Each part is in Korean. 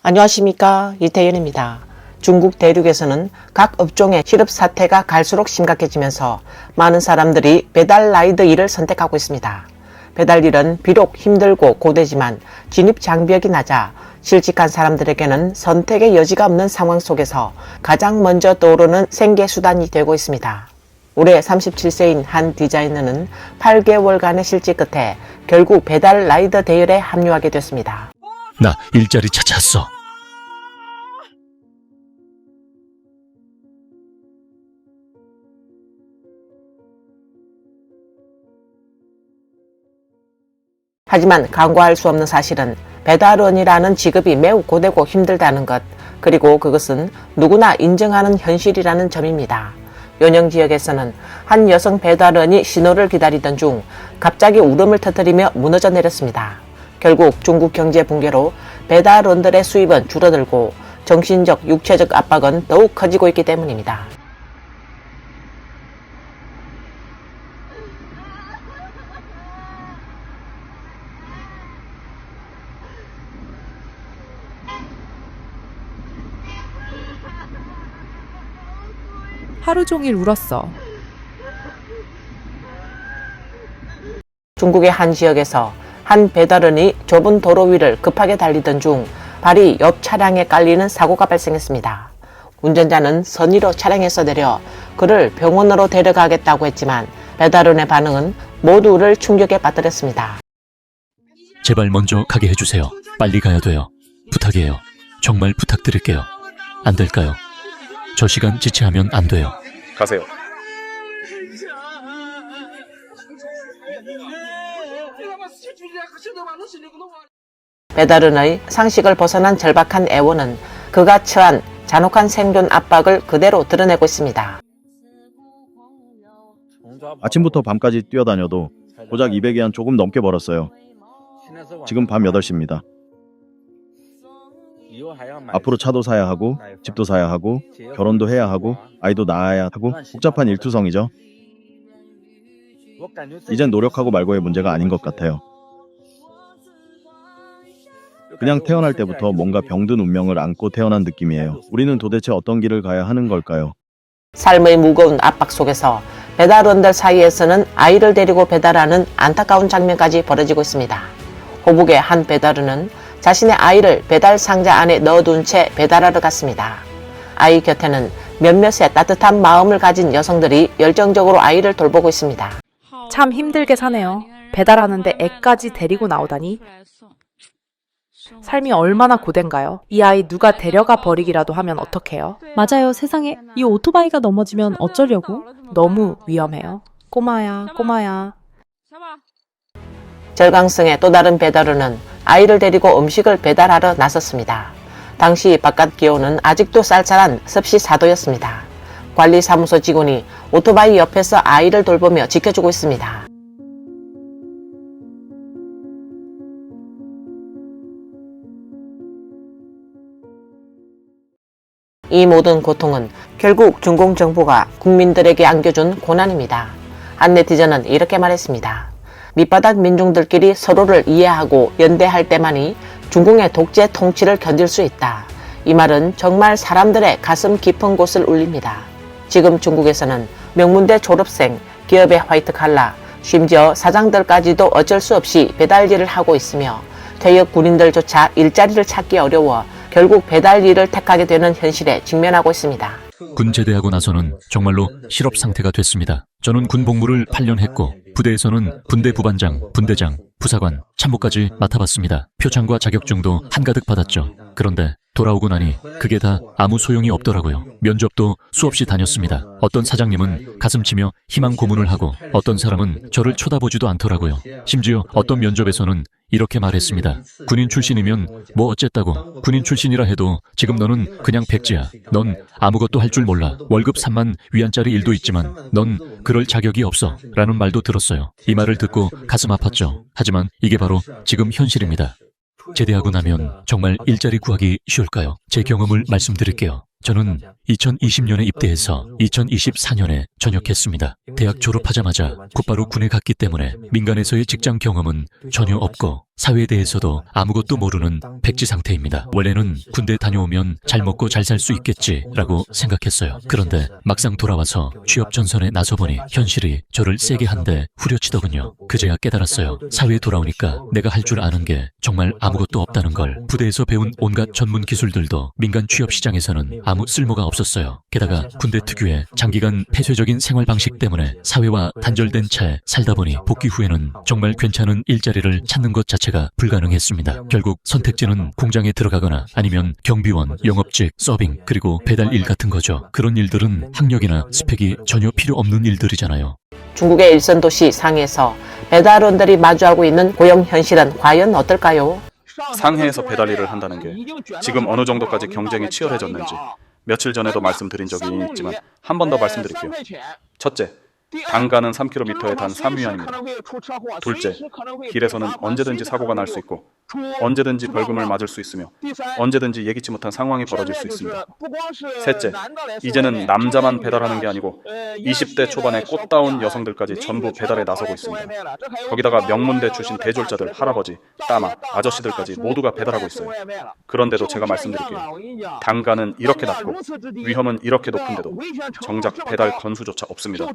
안녕하십니까 이태현입니다. 중국 대륙에서는 각 업종의 실업 사태가 갈수록 심각해지면서 많은 사람들이 배달 라이드 일을 선택하고 있습니다. 배달 일은 비록 힘들고 고되지만 진입 장벽이 낮아 실직한 사람들에게는 선택의 여지가 없는 상황 속에서 가장 먼저 떠오르는 생계 수단이 되고 있습니다. 올해 37세인 한 디자이너는 8개월간의 실직 끝에 결국 배달 라이더 대열에 합류하게 됐습니다. 나 일자리 찾았어. 하지만 간과할 수 없는 사실은 배달원이라는 직업이 매우 고되고 힘들다는 것, 그리고 그것은 누구나 인정하는 현실이라는 점입니다. 연영 지역에서는 한 여성 배달원이 신호를 기다리던 중 갑자기 울음을 터뜨리며 무너져 내렸습니다. 결국 중국 경제 붕괴로 배달원들의 수입은 줄어들고 정신적, 육체적 압박은 더욱 커지고 있기 때문입니다. 하루 종일 울었어. 중국의 한 지역에서 한 배달원이 좁은 도로 위를 급하게 달리던 중 발이 옆 차량에 깔리는 사고가 발생했습니다. 운전자는 선의로 차량에서 내려 그를 병원으로 데려가겠다고 했지만 배달원의 반응은 모두를 충격에 빠뜨렸습니다. 제발 먼저 가게 해주세요. 빨리 가야 돼요. 부탁이에요. 정말 부탁드릴게요. 안 될까요? 저 시간 지체하면 안 돼요. 가세요. 배달원의 상식을 벗어난 절박한 애원은 그가 처한 잔혹한 생존 압박을 그대로 드러내고 있습니다. 아침부터 밤까지 뛰어다녀도 고작 200위안 조금 넘게 벌었어요. 지금 밤 8시입니다. 앞으로 차도 사야 하고 집도 사야 하고 결혼도 해야 하고 아이도 낳아야 하고 복잡한 일투성이죠. 이젠 노력하고 말고의 문제가 아닌 것 같아요. 그냥 태어날 때부터 뭔가 병든 운명을 안고 태어난 느낌이에요. 우리는 도대체 어떤 길을 가야 하는 걸까요? 삶의 무거운 압박 속에서 배달원들 사이에서는 아이를 데리고 배달하는 안타까운 장면까지 벌어지고 있습니다. 호북의 한 배달원은 자신의 아이를 배달 상자 안에 넣어둔 채 배달하러 갔습니다. 아이 곁에는 몇몇의 따뜻한 마음을 가진 여성들이 열정적으로 아이를 돌보고 있습니다. 참 힘들게 사네요. 배달하는데 애까지 데리고 나오다니. 삶이 얼마나 고된가요? 이 아이 누가 데려가 버리기라도 하면 어떡해요? 맞아요, 세상에. 이 오토바이가 넘어지면 어쩌려고? 너무 위험해요. 꼬마야, 꼬마야. 절강성의 또 다른 배달원은 아이를 데리고 음식을 배달하러 나섰습니다. 당시 바깥 기온은 아직도 쌀쌀한 습시 4도였습니다. 관리사무소 직원이 오토바이 옆에서 아이를 돌보며 지켜주고 있습니다. 이 모든 고통은 결국 중공 정부가 국민들에게 안겨준 고난입니다. 한 네티즌은 이렇게 말했습니다. 밑바닥 민중들끼리 서로를 이해하고 연대할 때만이 중공의 독재 통치를 견딜 수 있다. 이 말은 정말 사람들의 가슴 깊은 곳을 울립니다. 지금 중국에서는 명문대 졸업생, 기업의 화이트 칼라, 심지어 사장들까지도 어쩔 수 없이 배달 일을 하고 있으며 퇴역 군인들조차 일자리를 찾기 어려워 결국 배달 일을 택하게 되는 현실에 직면하고 있습니다. 군 제대하고 나서는 정말로 실업 상태가 됐습니다. 저는 군 복무를 8년 했고 부대에서는 분대 부반장, 분대장, 부사관, 참모까지 맡아봤습니다. 표창과 자격증도 한가득 받았죠. 그런데 돌아오고 나니 그게 다 아무 소용이 없더라고요. 면접도 수없이 다녔습니다. 어떤 사장님은 가슴 치며 희망 고문을 하고 어떤 사람은 저를 쳐다보지도 않더라고요. 심지어 어떤 면접에서는 이렇게 말했습니다. 군인 출신이면 뭐 어쨌다고. 군인 출신이라 해도 지금 너는 그냥 백지야. 넌 아무것도 할 줄 몰라. 월급 3만 위안짜리 일도 있지만 넌 그럴 자격이 없어. 라는 말도 들었어요. 이 말을 듣고 가슴 아팠죠. 하지만 이게 바로 지금 현실입니다. 제대하고 나면 정말 일자리 구하기 쉬울까요? 제 경험을 말씀드릴게요. 저는 2020년에 입대해서 2024년에 전역했습니다. 대학 졸업하자마자 곧바로 군에 갔기 때문에 민간에서의 직장 경험은 전혀 없고 사회에 대해서도 아무것도 모르는 백지 상태입니다. 원래는 군대 다녀오면 잘 먹고 잘 살 수 있겠지라고 생각했어요. 그런데 막상 돌아와서 취업 전선에 나서보니 현실이 저를 세게 한대 후려치더군요. 그제야 깨달았어요. 사회에 돌아오니까 내가 할 줄 아는 게 정말 아무것도 없다는 걸. 부대에서 배운 온갖 전문 기술들도 민간 취업 시장에서는 아무 쓸모가 없었어요. 게다가 군대 특유의 장기간 폐쇄적인 생활 방식 때문에 사회와 단절된 채 살다 보니 복귀 후에는 정말 괜찮은 일자리를 찾는 것 자체가 불가능했습니다. 결국 선택지는 공장에 들어가거나 아니면 경비원, 영업직, 서빙, 그리고 배달 일 같은 거죠. 그런 일들은 학력이나 스펙이 전혀 필요 없는 일들이잖아요. 중국의 일선 도시 상해에서 배달원들이 마주하고 있는 고용 현실은 과연 어떨까요? 상해에서 배달 일을 한다는 게 지금 어느 정도까지 경쟁이 치열해졌는지 며칠 전에도 말씀드린 적이 있지만 한 번 더 말씀드릴게요. 첫째, 단가는 3km에 단 3위안입니다. 둘째, 길에서는 언제든지 사고가 날 수 있고 언제든지 벌금을 맞을 수 있으며 언제든지 예기치 못한 상황이 벌어질 수 있습니다. 셋째, 이제는 남자만 배달하는 게 아니고 20대 초반의 꽃다운 여성들까지 전부 배달에 나서고 있습니다. 거기다가 명문대 출신 대졸자들, 할아버지, 따마, 아저씨들까지 모두가 배달하고 있어요. 그런데도 제가 말씀드릴게요. 단가는 이렇게 낮고 위험은 이렇게 높은데도 정작 배달 건수조차 없습니다.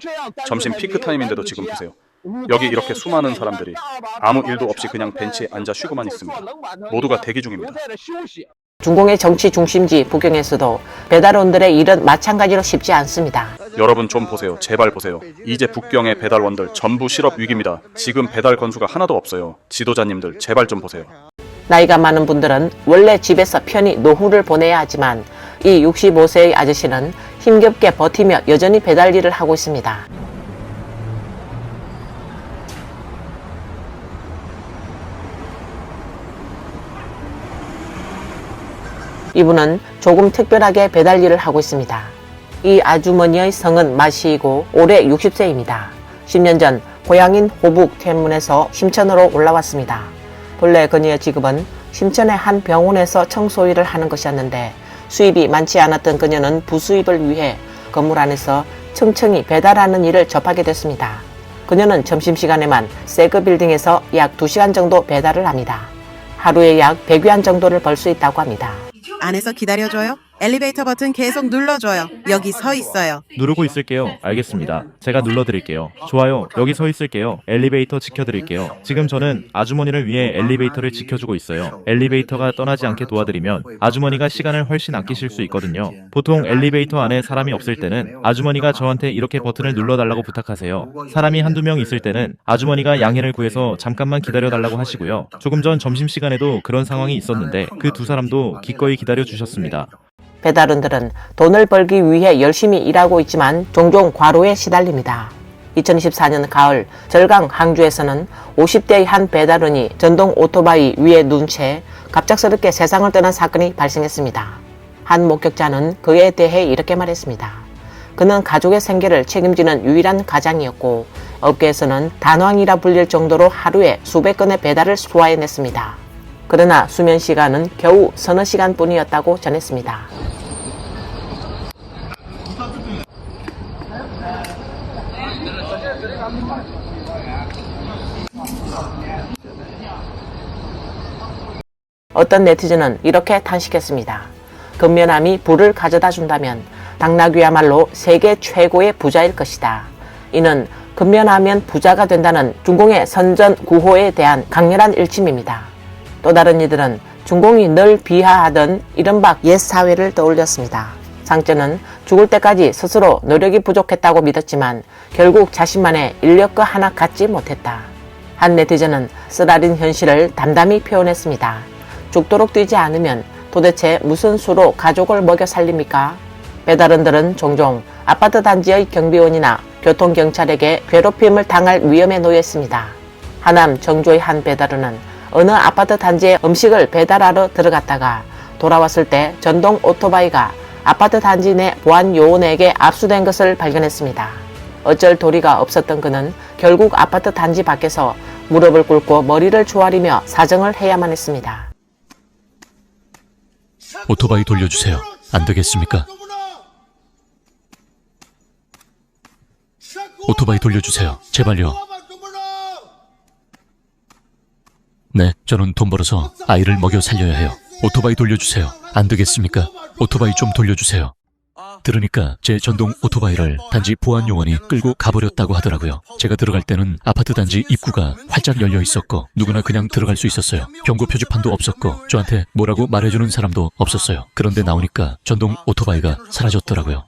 점심 피크 타임인데도 지금 보세요. 여기 이렇게 수많은 사람들이 아무 일도 없이 그냥 벤치에 앉아 쉬고만 있습니다. 모두가 대기 중입니다. 중공의 정치 중심지 북경에서도 배달원들의 일은 마찬가지로 쉽지 않습니다. 여러분 좀 보세요. 제발 보세요. 이제 북경의 배달원들 전부 실업 위기입니다. 지금 배달 건수가 하나도 없어요. 지도자님들 제발 좀 보세요. 나이가 많은 분들은 원래 집에서 편히 노후를 보내야 하지만 이 65세의 아저씨는 힘겹게 버티며 여전히 배달 일을 하고 있습니다. 이분은 조금 특별하게 배달 일을 하고 있습니다. 이 아주머니의 성은 마시이고 올해 60세입니다. 10년 전 고향인 호북天문에서 심천으로 올라왔습니다. 본래 그녀의 직업은 심천의 한 병원에서 청소 일을 하는 것이었는데 수입이 많지 않았던 그녀는 부수입을 위해 건물 안에서 층층이 배달하는 일을 접하게 됐습니다. 그녀는 점심시간에만 세그 빌딩에서 약 2시간 정도 배달을 합니다. 하루에 약 100위안 정도를 벌 수 있다고 합니다. 안에서 기다려줘요. 엘리베이터 버튼 계속 눌러줘요. 여기 서 있어요. 누르고 있을게요. 알겠습니다. 제가 눌러드릴게요. 좋아요. 여기 서 있을게요. 엘리베이터 지켜드릴게요. 지금 저는 아주머니를 위해 엘리베이터를 지켜주고 있어요. 엘리베이터가 떠나지 않게 도와드리면 아주머니가 시간을 훨씬 아끼실 수 있거든요. 보통 엘리베이터 안에 사람이 없을 때는 아주머니가 저한테 이렇게 버튼을 눌러달라고 부탁하세요. 사람이 한두 명 있을 때는 아주머니가 양해를 구해서 잠깐만 기다려달라고 하시고요. 조금 전 점심시간에도 그런 상황이 있었는데 그 두 사람도 기꺼이 기다려 주셨습니다. 배달원들은 돈을 벌기 위해 열심히 일하고 있지만 종종 과로에 시달립니다. 2024년 가을 절강 항주에서는 50대의 한 배달원이 전동 오토바이 위에 누운 채 갑작스럽게 세상을 떠난 사건이 발생했습니다. 한 목격자는 그에 대해 이렇게 말했습니다. 그는 가족의 생계를 책임지는 유일한 가장이었고 업계에서는 단왕이라 불릴 정도로 하루에 수백 건의 배달을 소화해냈습니다. 그러나 수면 시간은 겨우 서너 시간뿐이었다고 전했습니다. 어떤 네티즌은 이렇게 탄식했습니다. 근면함이 부를 가져다 준다면 당나귀야말로 세계 최고의 부자일 것이다. 이는 근면하면 부자가 된다는 중공의 선전 구호에 대한 강렬한 일침입니다. 또 다른 이들은 중공이 늘 비하하던 이른바 옛 사회를 떠올렸습니다. 상제는 죽을 때까지 스스로 노력이 부족했다고 믿었지만 결국 자신만의 인력과 하나 갖지 못했다. 한 네티즌은 쓰라린 현실을 담담히 표현했습니다. 죽도록 뛰지 않으면 도대체 무슨 수로 가족을 먹여 살립니까? 배달원들은 종종 아파트 단지의 경비원이나 교통경찰에게 괴롭힘을 당할 위험에 놓였습니다. 하남 정주의 한 배달원은 어느 아파트 단지에 음식을 배달하러 들어갔다가 돌아왔을 때 전동 오토바이가 아파트 단지 내 보안 요원에게 압수된 것을 발견했습니다. 어쩔 도리가 없었던 그는 결국 아파트 단지 밖에서 무릎을 꿇고 머리를 조아리며 사정을 해야만 했습니다. 오토바이 돌려주세요. 안 되겠습니까? 오토바이 돌려주세요. 제발요. 네, 저는 돈 벌어서 아이를 먹여 살려야 해요. 오토바이 돌려주세요. 안 되겠습니까? 오토바이 좀 돌려주세요. 들으니까 제 전동 오토바이를 단지 보안 요원이 끌고 가버렸다고 하더라고요. 제가 들어갈 때는 아파트 단지 입구가 활짝 열려 있었고 누구나 그냥 들어갈 수 있었어요. 경고 표지판도 없었고 저한테 뭐라고 말해주는 사람도 없었어요. 그런데 나오니까 전동 오토바이가 사라졌더라고요.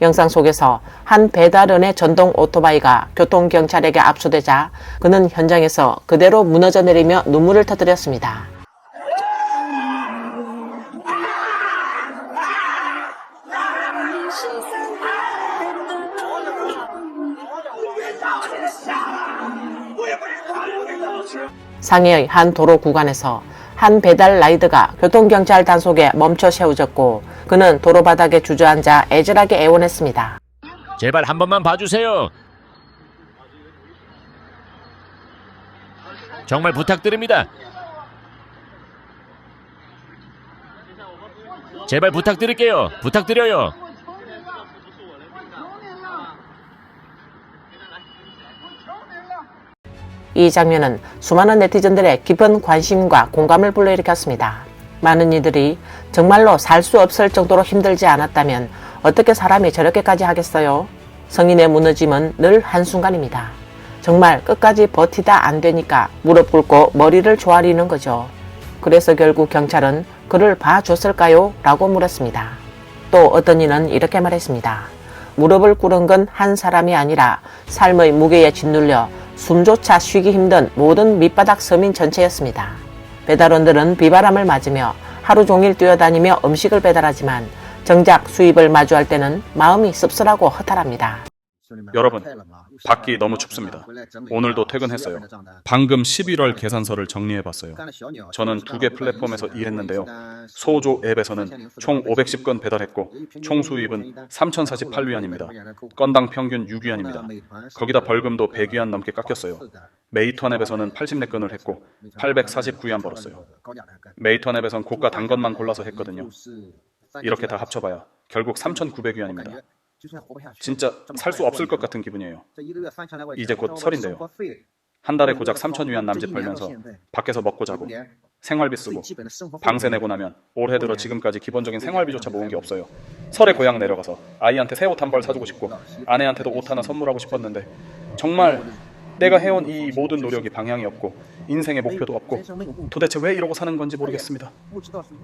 영상 속에서 한 배달원의 전동 오토바이가 교통경찰에게 압수되자 그는 현장에서 그대로 무너져 내리며 눈물을 터뜨렸습니다. 상해의 한 도로 구간에서 한 배달 라이드가 교통경찰 단속에 멈춰 세워졌고 그는 도로 바닥에 주저앉아 애절하게 애원했습니다. 제발 한 번만 봐주세요. 정말 부탁드립니다. 제발 부탁드릴게요. 부탁드려요. 이 장면은 수많은 네티즌들의 깊은 관심과 공감을 불러일으켰습니다. 많은 이들이 정말로 살 수 없을 정도로 힘들지 않았다면 어떻게 사람이 저렇게까지 하겠어요? 성인의 무너짐은 늘 한순간입니다. 정말 끝까지 버티다 안 되니까 무릎 꿇고 머리를 조아리는 거죠. 그래서 결국 경찰은 그를 봐줬을까요? 라고 물었습니다. 또 어떤 이는 이렇게 말했습니다. 무릎을 꿇은 건 한 사람이 아니라 삶의 무게에 짓눌려 숨조차 쉬기 힘든 모든 밑바닥 서민 전체였습니다. 배달원들은 비바람을 맞으며 하루 종일 뛰어다니며 음식을 배달하지만 정작 수입을 마주할 때는 마음이 씁쓸하고 허탈합니다. 여러분, 밖이 너무 춥습니다. 오늘도 퇴근했어요. 방금 11월 계산서를 정리해봤어요. 저는 두 개 플랫폼에서 일했는데요. 소조 앱에서는 총 510건 배달했고 총 수입은 3,048위안입니다. 건당 평균 6위안입니다. 거기다 벌금도 100위안 넘게 깎였어요. 메이턴 앱에서는 84건을 했고 849위안 벌었어요. 메이턴 앱에선 고가 단 것만 골라서 했거든요. 이렇게 다 합쳐봐야 결국 3,900위안입니다. 진짜 살 수 없을 것 같은 기분이에요. 이제 곧 설인데요. 한 달에 고작 3,000위안 남짓 벌면서 밖에서 먹고 자고 생활비 쓰고 방세 내고 나면 올해 들어 지금까지 기본적인 생활비조차 모은 게 없어요. 설에 고향 내려가서 아이한테 새 옷 한 벌 사주고 싶고 아내한테도 옷 하나 선물하고 싶었는데 정말 내가 해온 이 모든 노력이 방향이 없고 인생의 목표도 없고 도대체 왜 이러고 사는 건지 모르겠습니다.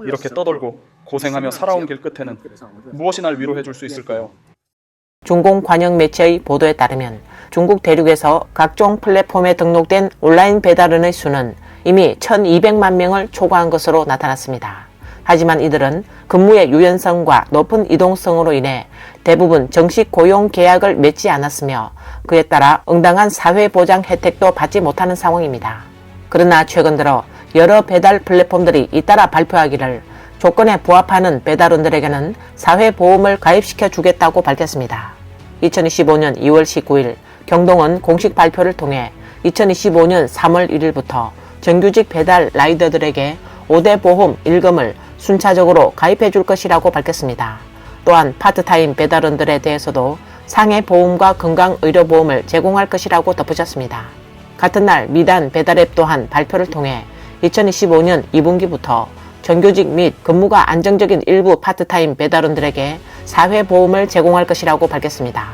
이렇게 떠돌고 고생하며 살아온 길 끝에는 무엇이 날 위로해 줄 수 있을까요? 중공 관영 매체의 보도에 따르면 중국 대륙에서 각종 플랫폼에 등록된 온라인 배달원의 수는 이미 1200만 명을 초과한 것으로 나타났습니다. 하지만 이들은 근무의 유연성과 높은 이동성으로 인해 대부분 정식 고용 계약을 맺지 않았으며 그에 따라 응당한 사회보장 혜택도 받지 못하는 상황입니다. 그러나 최근 들어 여러 배달 플랫폼들이 잇따라 발표하기를 조건에 부합하는 배달원들에게는 사회보험을 가입시켜 주겠다고 밝혔습니다. 2025년 2월 19일 경동은 공식 발표를 통해 2025년 3월 1일부터 정규직 배달 라이더들에게 5대 보험 1금을 순차적으로 가입해 줄 것이라고 밝혔습니다. 또한 파트타임 배달원들에 대해서도 상해 보험과 건강의료보험을 제공할 것이라고 덧붙였습니다. 같은 날 미단 배달앱 또한 발표를 통해 2025년 2분기부터 정규직 및 근무가 안정적인 일부 파트타임 배달원들에게 사회보험을 제공할 것이라고 밝혔습니다.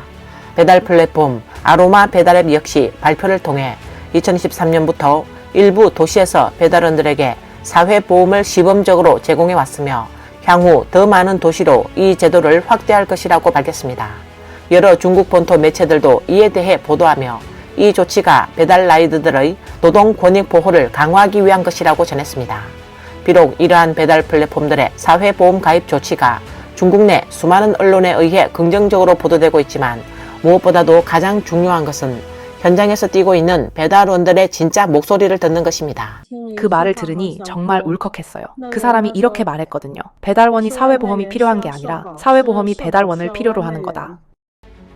배달 플랫폼 아로마 배달앱 역시 발표를 통해 2023년부터 일부 도시에서 배달원들에게 사회보험을 시범적으로 제공해 왔으며 향후 더 많은 도시로 이 제도를 확대할 것이라고 밝혔습니다. 여러 중국 본토 매체들도 이에 대해 보도하며 이 조치가 배달 라이드들의 노동 권익 보호를 강화하기 위한 것이라고 전했습니다. 비록 이러한 배달 플랫폼들의 사회보험 가입 조치가 중국 내 수많은 언론에 의해 긍정적으로 보도되고 있지만 무엇보다도 가장 중요한 것은 현장에서 뛰고 있는 배달원들의 진짜 목소리를 듣는 것입니다. 그 말을 들으니 정말 울컥했어요. 그 사람이 이렇게 말했거든요. 배달원이 사회보험이 필요한 게 아니라 사회보험이 배달원을 필요로 하는 거다.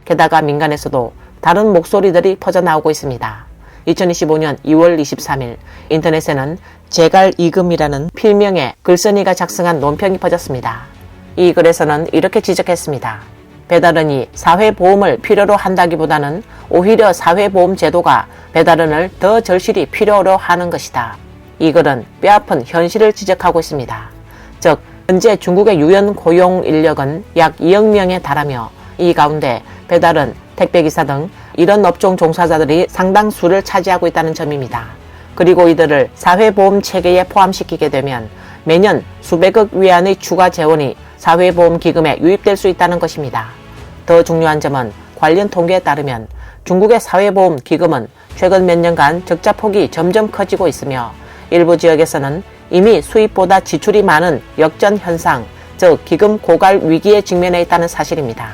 게다가 민간에서도 다른 목소리들이 퍼져나오고 있습니다. 2025년 2월 23일 인터넷에는 제갈 이금이라는 필명의 글쓴이가 작성한 논평이 퍼졌습니다. 이 글에서는 이렇게 지적했습니다. 배달원이 사회보험을 필요로 한다기보다는 오히려 사회보험 제도가 배달원을 더 절실히 필요로 하는 것이다. 이 글은 뼈아픈 현실을 지적하고 있습니다. 즉, 현재 중국의 유연 고용 인력은 약 2억 명에 달하며 이 가운데 배달은 택배기사 등 이런 업종 종사자들이 상당수를 차지하고 있다는 점입니다. 그리고 이들을 사회보험 체계에 포함시키게 되면 매년 수백억 위안의 추가 재원이 사회보험 기금에 유입될 수 있다는 것입니다. 더 중요한 점은 관련 통계에 따르면 중국의 사회보험 기금은 최근 몇 년간 적자 폭이 점점 커지고 있으며 일부 지역에서는 이미 수입보다 지출이 많은 역전 현상, 즉 기금 고갈 위기에 직면해 있다는 사실입니다.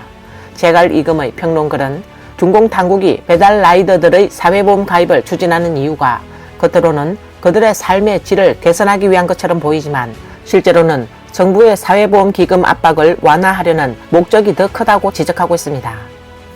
재갈 이금의 평론글은 중공 당국이 배달 라이더들의 사회보험 가입을 추진하는 이유가 겉으로는 그들의 삶의 질을 개선하기 위한 것처럼 보이지만 실제로는 정부의 사회보험 기금 압박을 완화하려는 목적이 더 크다고 지적하고 있습니다.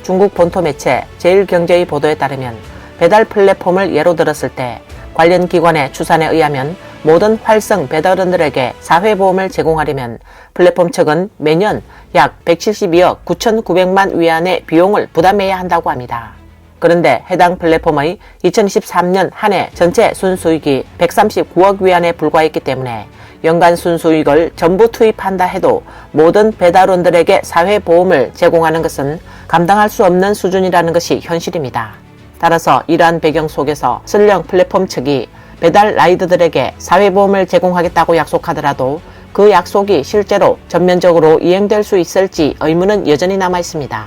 중국 본토 매체 제일경제의 보도에 따르면 배달 플랫폼을 예로 들었을 때 관련 기관의 추산에 의하면 모든 활성 배달원들에게 사회보험을 제공하려면 플랫폼 측은 매년 약 172억 9,900만 위안의 비용을 부담해야 한다고 합니다. 그런데 해당 플랫폼의 2023년 한 해 전체 순수익이 139억 위안에 불과했기 때문에 연간 순수익을 전부 투입한다 해도 모든 배달원들에게 사회보험을 제공하는 것은 감당할 수 없는 수준이라는 것이 현실입니다. 따라서 이러한 배경 속에서 설령 플랫폼 측이 배달 라이더들에게 사회보험을 제공하겠다고 약속하더라도 그 약속이 실제로 전면적으로 이행될 수 있을지 의문은 여전히 남아 있습니다.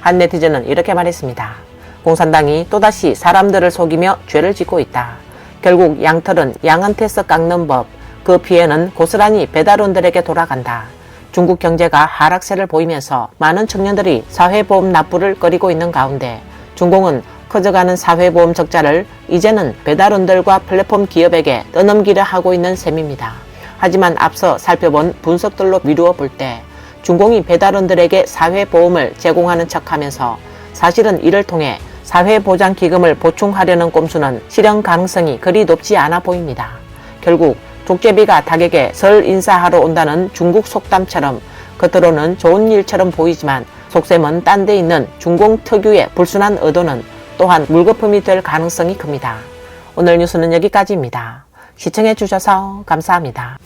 한 네티즌은 이렇게 말했습니다. 공산당이 또다시 사람들을 속이며 죄를 짓고 있다. 결국 양털은 양한테서 깎는 법, 그 피해는 고스란히 배달원들에게 돌아간다. 중국 경제가 하락세를 보이면서 많은 청년들이 사회보험 납부를 꺼리고 있는 가운데 중공은 커져가는 사회보험 적자를 이제는 배달원들과 플랫폼 기업에게 떠넘기려 하고 있는 셈입니다. 하지만 앞서 살펴본 분석들로 미루어 볼 때 중공이 배달원들에게 사회보험을 제공하는 척 하면서 사실은 이를 통해 사회보장기금을 보충하려는 꼼수는 실현 가능성이 그리 높지 않아 보입니다. 결국 족제비가 닭에게 설 인사하러 온다는 중국 속담처럼 겉으로는 좋은 일처럼 보이지만 속셈은 딴 데 있는 중공 특유의 불순한 의도는 또한 물거품이 될 가능성이 큽니다. 오늘 뉴스는 여기까지입니다. 시청해 주셔서 감사합니다.